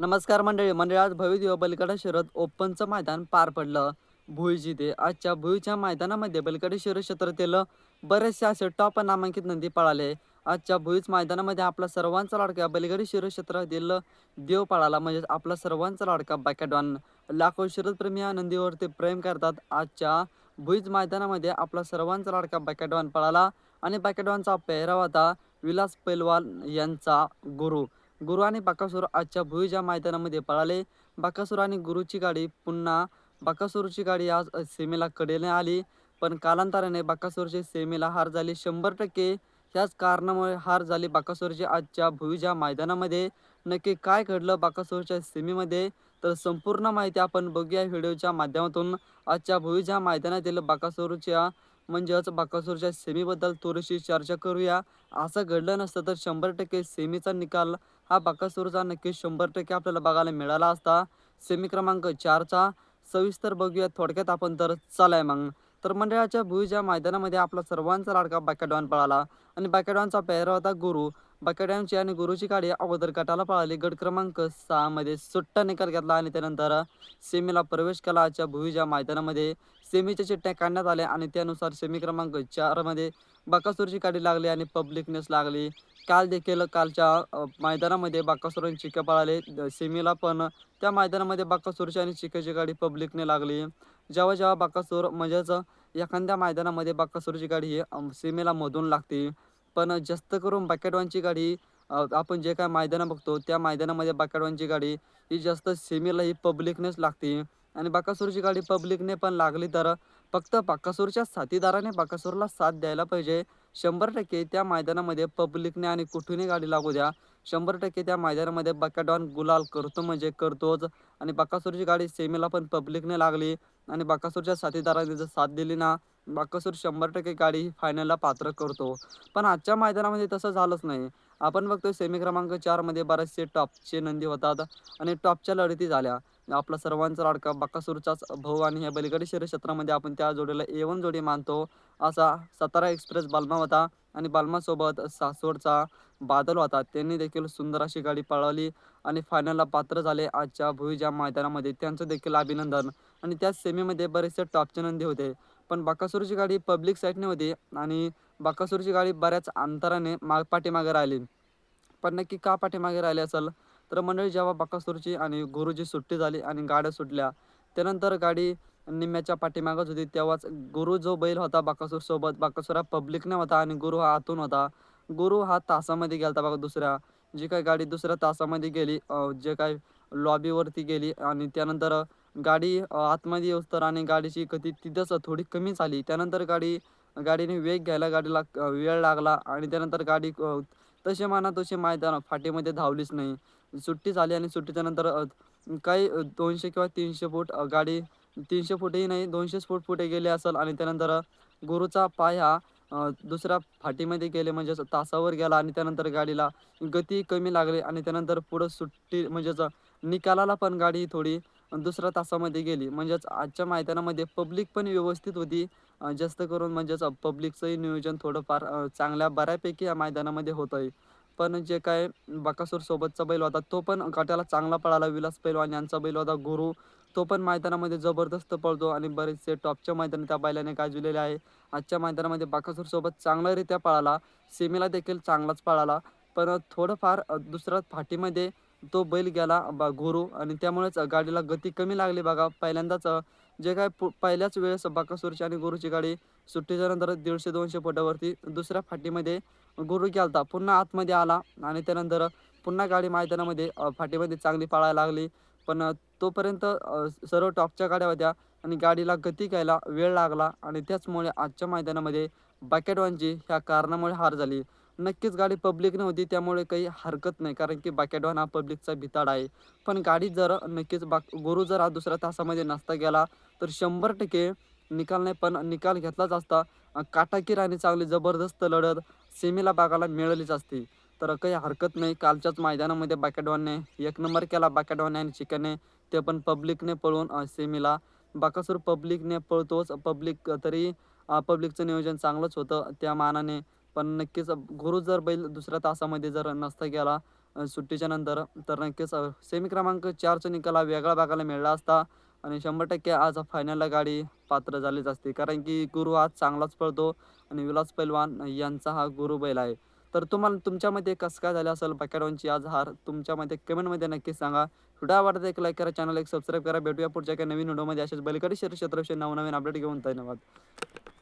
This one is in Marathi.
नमस्कार मंडळी मंडळी आज भव्य बलकडा शर्यत ओपनचं मैदान पार पडलं. भुईज इथे आजच्या भुईच्या मैदानामध्ये बलकडे शर्यत क्षेत्रातील बरेचसे असे टॉप नामांकित नंदी पळाले. आजच्या भुईच मैदानामध्ये आपला सर्वांचा लाडका बलगडी शर्यत क्षेत्रातील देव पळाला म्हणजेच आपला सर्वांचा लाडका बॅकॅडॉन. लाखो शरदप्रेमी या नंदीवरती प्रेम करतात. आजच्या भुईज मैदानामध्ये आपला सर्वांचा लाडका बॅकॅडॉन पळाला आणि बॅकॅडॉनचा पेहराव होता विलास पैलवाल यांचा गुरु. गुरु आणि बाकासूर आजच्या भुईच्या मैदानामध्ये पळाले. बाकासूर आणि गुरुची गाडी पुन्हा बाकासूरची गाडी आज सीमेला कडेने आली. पण कालांतराने बाकासूरची सेमीला हार झाली शंभर टक्के. ह्याच कारणामुळे हार झाली बाकासूरची आजच्या भुईच्या मैदानामध्ये. नक्की काय घडलं बाकासूरच्या सेमीमध्ये? तर संपूर्ण माहिती आपण बघूया व्हिडिओच्या माध्यमातून. आजच्या भुईच्या मैदानातील बाकासूरच्या म्हणजेच बाकासूरच्या सेमीबद्दल थोडीशी चर्चा करूया. असं घडलं नसतं तर शंभर टक्के सेमीचा निकाल हा बाकासूरचा नक्की शंभर टक्के आपल्याला बघायला मिळाला असता. सेमी क्रमांक चारचा सविस्तर बघूया थोडक्यात आपण तर. चालाय मग. तर मंडळाच्या भुईच्या मैदानामध्ये आपला सर्वांचा लाडका बॅकॅडॉन पळाला आणि बॅकॅडॉनचा पेहरा होता गुरु. बॅकॅडॉनची आणि गुरुची गाडी अगोदर गटाला पळाली. गट क्रमांक सहामध्ये सुट्टा निकाल घेतला आणि त्यानंतर सेमीला प्रवेश केला आजच्या भुईच्या मैदानामध्ये. सेमीच्या चिठ्ठ्या काढण्यात आल्या आणि त्यानुसार सेमी क्रमांक चारमध्ये बकासूरची गाडी लागली आणि पब्लिकनेस लागली. काल देखील कालच्या मैदानामध्ये बाकासूर चिक्या पळाले सेमीला पण त्या मैदानामध्ये बाकासूरची आणि चिक्याची गाडी पब्लिकने लागली. जेव्हा जेव्हा बाकासूर म्हणजेच एखाद्या मैदानामध्ये बाकासूरची गाडी ही सेमीला मधून लागते. पण जास्त करून बॅकेटवानची गाडी आपण जे काय मैदानं बघतो त्या मैदानामध्ये बॅकेटवानची गाडी ही जास्त सेमीला ही पब्लिकनेच लागते. आणि बाकासूरची गाडी पब्लिकने पण लागली तर फक्त बाकासूरच्या साथीदाराने बाकासूरला साथ द्यायला पाहिजे. शंभर टक्के त्या मैदानामध्ये पब्लिकने आणि कुठूनही गाडी लागू द्या. शंभर टक्के त्या मैदानामध्ये बकाडॉन गुलाल करतो म्हणजे करतोच. आणि बाकासूरची गाडी सेमीला पण पब्लिकने लागली. आणि बाकासूरच्या साथीदाराने जर साथ दिली ना बाकसूर शंभर टक्के गाडी फायनलला पात्र करतो. पण आजच्या मैदानामध्ये तसं झालंच नाही. आपण बघतोय सेमी क्रमांक चारमध्ये बरेचसे टॉपचे नंदी होतात आणि टॉपच्या लढती झाल्या. आपला सर्वांचा लाडका बाकासूरचाच भाऊ आणि ह्या बलिगडी शहर क्षेत्रामध्ये आपण त्या जोडीला एवन जोडी मानतो. असा सातारा एक्सप्रेस बालमा होता आणि बालमासोबत सासवडचा बादल होता. त्यांनी देखील सुंदर अशी गाडी पळवली आणि फायनलला पात्र झाले आजच्या भुईजा मैदानामध्ये. त्यांचं देखील अभिनंदन. आणि त्या सेमीमध्ये बरेचसे टॉपचे नंदी होते. पण बाकासूरची गाडी पब्लिक साईडने होती आणि बाकासूरची गाडी बऱ्याच अंतराने माग पाठीमागे राहिली. पण नक्की का पाठीमागे राहिली असेल? तर मंडळी जेव्हा बकासूरची आणि गुरुची सुट्टी झाली आणि गाड्या सुटल्या त्यानंतर गाडी निम्म्याच्या पाठीमागच होती. तेव्हाच गुरु जो बैल होता बाकासूर सोबत बकासूर हा पब्लिकने होता आणि गुरु हा आतून होता. गुरु हा तासामध्ये गेलता बघा दुसऱ्या. जी काय गाडी दुसऱ्या तासामध्ये गेली जे काय लॉबीवरती गेली आणि त्यानंतर गाडी आतमध्ये येऊस आणि गाडीची गती तिथंच थोडी कमी झाली. त्यानंतर गाडी गाडीने वेग घ्यायला गाडीला वेळ लागला आणि त्यानंतर गाडी तसे माना तसे मैदान फाटीमध्ये धावलीच नाही. सुट्टी झाली आणि सुट्टीच्या नंतर काही दोनशे किंवा तीनशे फूट गाडी तीनशे फूटही नाही दोनशेच फूट फुटे गेले असेल आणि त्यानंतर गुरुचा पाय हा दुसऱ्या फाटीमध्ये गेले म्हणजेच तासावर गेला आणि त्यानंतर गाडीला गती कमी लागली आणि त्यानंतर पुढं सुट्टी म्हणजेच निकालाला पण गाडी थोडी दुसऱ्या तासामध्ये गेली. म्हणजेच आजच्या मैदानामध्ये पब्लिक पण व्यवस्थित होती. जास्त करून म्हणजेच पब्लिकचंही नियोजन थोडंफार चांगल्या बऱ्यापैकी या मैदानामध्ये होत आहे. पण जे काय बकासूर सोबतचा बैल होता तो पण गटाला चांगला पळाला. विलास पैलवान यांचा बैल होता गुरु. तो पण मैदानामध्ये जबरदस्त पळतो आणि बरेचसे टॉपच्या मैदान त्या बैलाने गाजवलेले आहे. आजच्या मैदानामध्ये बाकासूर सोबत चांगल्यारित्या पळाला. सेमीला देखील चांगलाच पळाला. पण थोडंफार दुसऱ्या फाटीमध्ये तो बैल गेला बा गुरु आणि त्यामुळेच गाडीला गती कमी लागली बघा. पहिल्यांदाच जे काय पहिल्याच वेळेस बाकासूरची आणि गुरुची गाडी सुट्टीच्या नंतर दीडशे दोनशे फुटावरती दुसऱ्या फाटीमध्ये गुरु गेलता. पुन्हा आतमध्ये आला आणि त्यानंतर पुन्हा गाडी मैदानामध्ये फाटीमध्ये चांगली पाळायला लागली. पण तोपर्यंत सर्व टॉपच्या गाड्या होत्या आणि गाडीला गती घ्यायला वेळ लागला. आणि त्याचमुळे आजच्या मैदानामध्ये बॅकेटवानची ह्या कारणामुळे हार झाली. नक्कीच गाडी पब्लिक नव्हती त्यामुळे काही हरकत नाही. कारण की बॅकेटवान हा पब्लिकचा भिताड आहे. पण गाडी जर नक्कीच बा गुरु जर हा दुसऱ्या तासामध्ये नसता गेला तर शंभर टक्के निकाल नाही पण निकाल घेतलाच असता. काटाकीर आणि चांगली जबरदस्त लढत सेमीला बागाला मिळालीच असती. तर काही हरकत नाही कालच्याच मैदानामध्ये बाकेडवानने एक नंबर केला. बाकेडवाने आणि चिकनने ते पण पब्लिकने पळून सेमीला. बाकासूर पब्लिकने पळतोच. पब्लिक तरी पब्लिकचं नियोजन चांगलंच होतं. त्या मानाने पण नक्कीच गुरु जर बैल दुसऱ्या तासामध्ये जर नसता गेला सुट्टीच्या नंतर तर नक्कीच सेमी क्रमांक चारचा निकाल हा वेगळा बघायला मिळाला असता आणि शंभर टक्के आज फायनलला गाडी पात्र झालीच असते. कारण की गुरु आज चांगलाच पळतो आणि विलास पैलवान यांचा हा गुरु बैल आहे. तर तुम्हाला तुमच्यामध्ये कसं काय झालं असेल? बकॅडॉनची आज हार तुमच्यामध्ये कमेंटमध्ये नक्कीच सांगा. व्हिडिओ आवडता एक लाईक करा चॅनल एक सबस्क्राईब करा. भेटूया पुढच्या काही नवीन व्हिडिओमध्ये असेच बैलगाडी शरीर क्षेत्राविषयी नवनवीन अपडेट घेऊन. धन्यवाद.